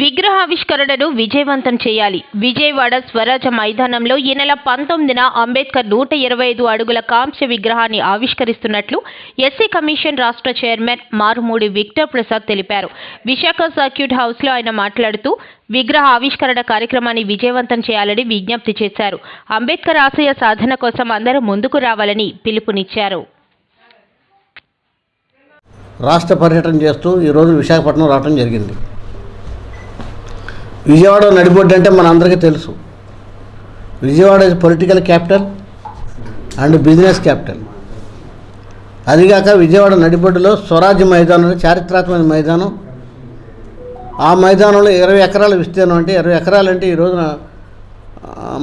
విగ్రహావిష్కరణను విజయవంతం చేయాలి. విజయవాడ స్వరాజ మైదానంలో ఈ నెల పంతొమ్మిదిన అంబేద్కర్ నూట ఇరవై ఐదు అడుగుల కాంస్య విగ్రహాన్ని ఆవిష్కరిస్తున్నట్లు ఎస్సీ కమిషన్ రాష్ట్ర చైర్మన్ మారుమూడి విక్టర్ ప్రసాద్ తెలిపారు. విశాఖ సర్క్యూట్ హౌస్లో ఆయన మాట్లాడుతూ విగ్రహ ఆవిష్కరణ కార్యక్రమాన్ని విజయవంతం చేయాలని విజ్ఞప్తి చేశారు. అంబేద్కర్ ఆశయ సాధన కోసం అందరూ ముందుకు రావాలని పిలుపునిచ్చారు. రాష్ట్ర పర్యటన చేస్తూ ఈరోజు విశాఖపట్నం రావడం జరిగింది. విజయవాడ నడిబొడ్డు అంటే మన అందరికీ తెలుసు. Vijayawada is political capital and business capital అదిగాక విజయవాడ నడిబొడ్డులో స్వరాజ్య మైదానం చారిత్రాత్మక మైదానం. ఆ మైదానంలో ఇరవై ఎకరాల విస్తీర్ణం అంటే ఇరవై ఎకరాలు అంటే ఈ రోజున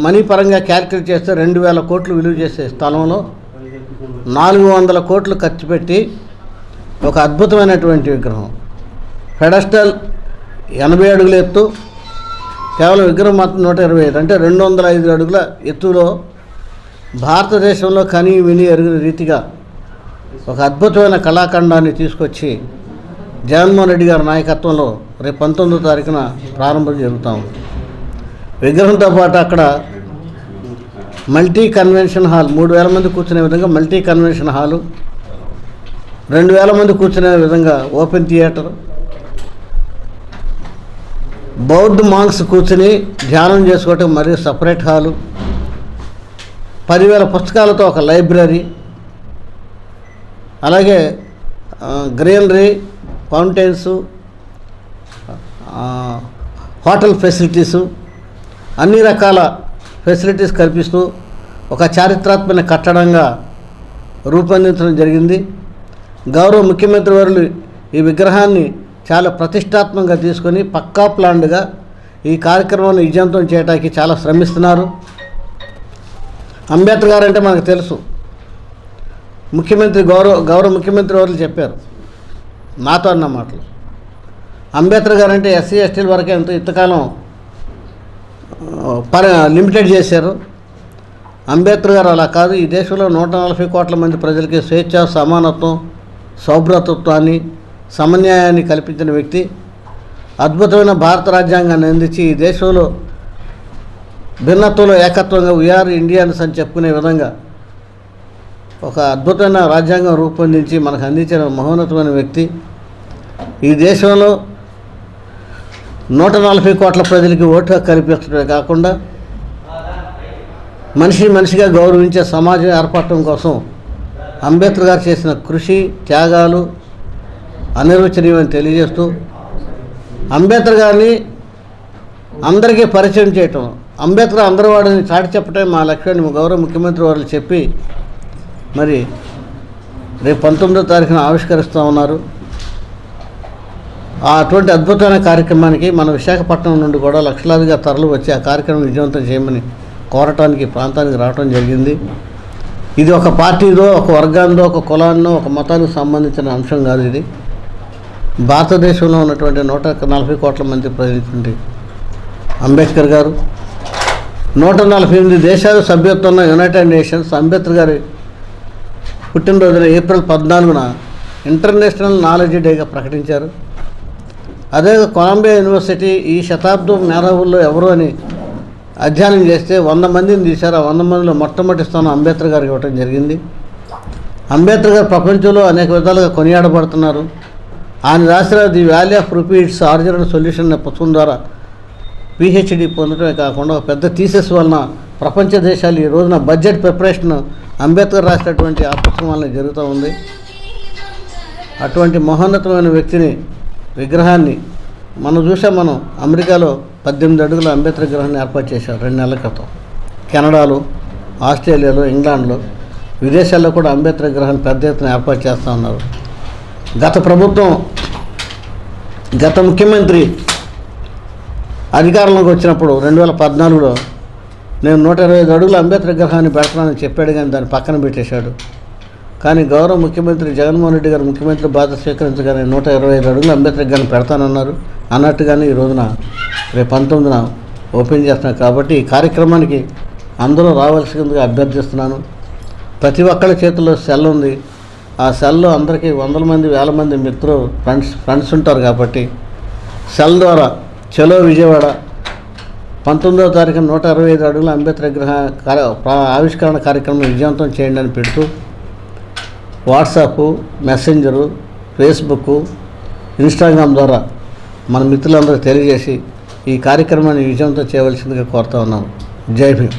మనీ పరంగా క్యాలిక్యులేట్ చేస్తే రెండు వేల కోట్లు విలువ చేసే స్థలంలో నాలుగు వందల కోట్లు ఖర్చు పెట్టి ఒక అద్భుతమైనటువంటి విగ్రహం. పెడస్టల్ ఎనభై అడుగుల ఎత్తు కేవలం విగ్రహం మాత్రం నూట ఇరవై ఐదు అంటే రెండు వందల ఐదు అడుగుల ఎత్తులో భారతదేశంలో కని విని ఎరుగిన రీతిగా ఒక అద్భుతమైన కళాఖండాన్ని తీసుకొచ్చి జగన్మోహన్ రెడ్డి గారి నాయకత్వంలో రేపు పంతొమ్మిదో తారీఖున ప్రారంభం జరుగుతూ ఉంది. విగ్రహంతో పాటు అక్కడ మల్టీ కన్వెన్షన్ హాల్ మూడు వేల మంది కూర్చునే విధంగా మల్టీ కన్వెన్షన్ హాలు రెండు వేల మంది కూర్చునే విధంగా ఓపెన్ థియేటర్ బౌద్ధ మాంగ్స్ కూర్చుని ధ్యానం చేసుకోవటం మరియు సపరేట్ హాలు. పదివేల పుస్తకాలతో ఒక లైబ్రరీ. అలాగే గ్రీనరీ ఫౌంటైన్స్ హోటల్ ఫెసిలిటీసు అన్ని రకాల ఫెసిలిటీస్ కల్పిస్తూ ఒక చారిత్రాత్మక కట్టడంగా రూపొందించడం జరిగింది. గౌరవ ముఖ్యమంత్రి వారు ఈ విగ్రహాన్ని చాలా ప్రతిష్టాత్మకంగా తీసుకొని పక్కా ప్లాన్డ్గా ఈ కార్యక్రమాన్ని విజయవంతం చేయడానికి చాలా శ్రమిస్తున్నారు. అంబేద్కర్ గారు అంటే మనకు తెలుసు. ముఖ్యమంత్రి గౌరవ గౌరవ ముఖ్యమంత్రి వారు చెప్పారు. నాతో అన్న మాటలు. అంబేద్కర్ గారు అంటే ఎస్సీ ఎస్టీల వరకే ఎంత ఇంతకాలం ప లిమిటెడ్ చేశారు. అంబేద్కర్ గారు అలా కాదు. ఈ దేశంలో నూట నలభై కోట్ల మంది ప్రజలకి స్వేచ్ఛ సమానత్వం సౌభ్రతత్వాన్ని సమన్యాయాన్ని కల్పించిన వ్యక్తి అద్భుతమైన భారత రాజ్యాంగాన్ని అందించి ఈ దేశంలో భిన్నత్వంలో ఏకత్వంగా వీఆర్ ఇండియన్స్ అని చెప్పుకునే విధంగా ఒక అద్భుతమైన రాజ్యాంగం రూపొందించి మనకు అందించిన మహోన్నతమైన వ్యక్తి ఈ దేశంలో నూట నలభై కోట్ల ప్రజలకి ఓటు హక్కు కల్పించడమే కాకుండా మనిషి మనిషిగా గౌరవించే సమాజం ఏర్పడటం కోసం అంబేద్కర్ గారు చేసిన కృషి త్యాగాలు అనిర్వచనీయమని తెలియజేస్తూ అంబేద్కర్ గారిని అందరికీ పరిచయం చేయటం అంబేద్కర్ అందరి వాడిని చాటి చెప్పటమే మా లక్ష్యాన్ని గౌరవ ముఖ్యమంత్రి వారు చెప్పి మరి రేపు పంతొమ్మిదో తారీఖున ఆవిష్కరిస్తూ ఉన్నారు. అటువంటి అద్భుతమైన కార్యక్రమానికి మన విశాఖపట్నం నుండి కూడా లక్షలాదిగా తరలి వచ్చి ఆ కార్యక్రమం విజయవంతం చేయమని కోరటానికి ప్రాంతానికి రావడం జరిగింది. ఇది ఒక పార్టీదో ఒక వర్గానిదో ఒక కులాన్నో ఒక మతానికి సంబంధించిన అంశం కాదు ఇది. భారతదేశంలో ఉన్నటువంటి నూట నలభై కోట్ల మంది ప్రజలటువంటి అంబేద్కర్ గారు నూట నలభై ఎనిమిది దేశాలు సభ్యత్వం యునైటెడ్ నేషన్స్ అంబేద్కర్ గారి పుట్టినరోజున ఏప్రిల్ పద్నాలుగున ఇంటర్నేషనల్ నాలెడ్జ్ డేగా ప్రకటించారు. అదే కొలంబియా యూనివర్సిటీ ఈ శతాబ్దం మేధావుల్లో ఎవరు అని అధ్యయనం చేస్తే వంద మందిని తీశారు. ఆ వంద మందిలో మొట్టమొదటి స్థానం అంబేద్కర్ గారికి ఇవ్వటం జరిగింది. అంబేద్కర్ గారు ప్రపంచంలో అనేక విధాలుగా కొనియాడబడుతున్నారు. ఆయన రాసిన the valley of rupees its solution అనే పుస్తకం ద్వారా పిహెచ్డి పొందడమే కాకుండా పెద్ద థీసెస్ వలన ప్రపంచ దేశాలు ఈ రోజున బడ్జెట్ ప్రిపరేషన్ అంబేద్కర్ రాసినటువంటి ఆ పుస్తకం వలన జరుగుతూ ఉంది. అటువంటి మహోన్నతమైన వ్యక్తిని విగ్రహాన్ని మనం చూసాం మనం అమెరికాలో పద్దెనిమిది అడుగుల అంబేద్కర్ విగ్రహాన్ని ఏర్పాటు చేశారు రెండు నెలల క్రితం. కెనడాలో ఆస్ట్రేలియాలో ఇంగ్లాండ్లో విదేశాల్లో కూడా అంబేద్కర్ విగ్రహాన్ని పెద్ద ఎత్తున ఏర్పాటు చేస్తూ ఉన్నారు. గత ప్రభుత్వం గత ముఖ్యమంత్రి అధికారంలోకి వచ్చినప్పుడు రెండు వేల పద్నాలుగులో నేను నూట ఇరవై ఐదు అడుగుల అంబేద్కర్ విగ్రహాన్ని పెడతానని చెప్పాడు కానీ దాన్ని పక్కన పెట్టేశాడు. కానీ గౌరవ ముఖ్యమంత్రి జగన్మోహన్ రెడ్డి గారు ముఖ్యమంత్రి బాధ్యత స్వీకరించగానే నూట ఇరవై ఐదు అడుగుల అంబేద్కర్ విగ్రహాన్ని పెడతానన్నారు. అన్నట్టుగానే ఈ రోజున రేపు పంతొమ్మిదిన ఓపెన్ చేస్తున్నాను కాబట్టి ఈ కార్యక్రమానికి అందరూ రావాల్సిందిగా అభ్యర్థిస్తున్నాను. ప్రతి ఒక్కళ్ళ చేతిలో సెల్ ఉంది. ఆ సెల్లో అందరికీ వందల మంది వేల మంది మిత్రులు ఫ్రెండ్స్ ఫ్రెండ్స్ ఉంటారు కాబట్టి సెల్ ద్వారా చలో విజయవాడ పంతొమ్మిదవ తారీఖు నూట అరవై ఐదు అడుగుల అంబేద్కర్ విగ్రహ కార్య- ఆవిష్కరణ కార్యక్రమం విజయవంతం చేయండి అని పెడుతూ వాట్సాప్ మెసెంజరు ఫేస్బుక్ ఇన్స్టాగ్రామ్ ద్వారా మన మిత్రులందరూ తెలియజేసి ఈ కార్యక్రమాన్ని విజయవంతం చేయవలసిందిగా కోరుతా ఉన్నాం జై భీమ్.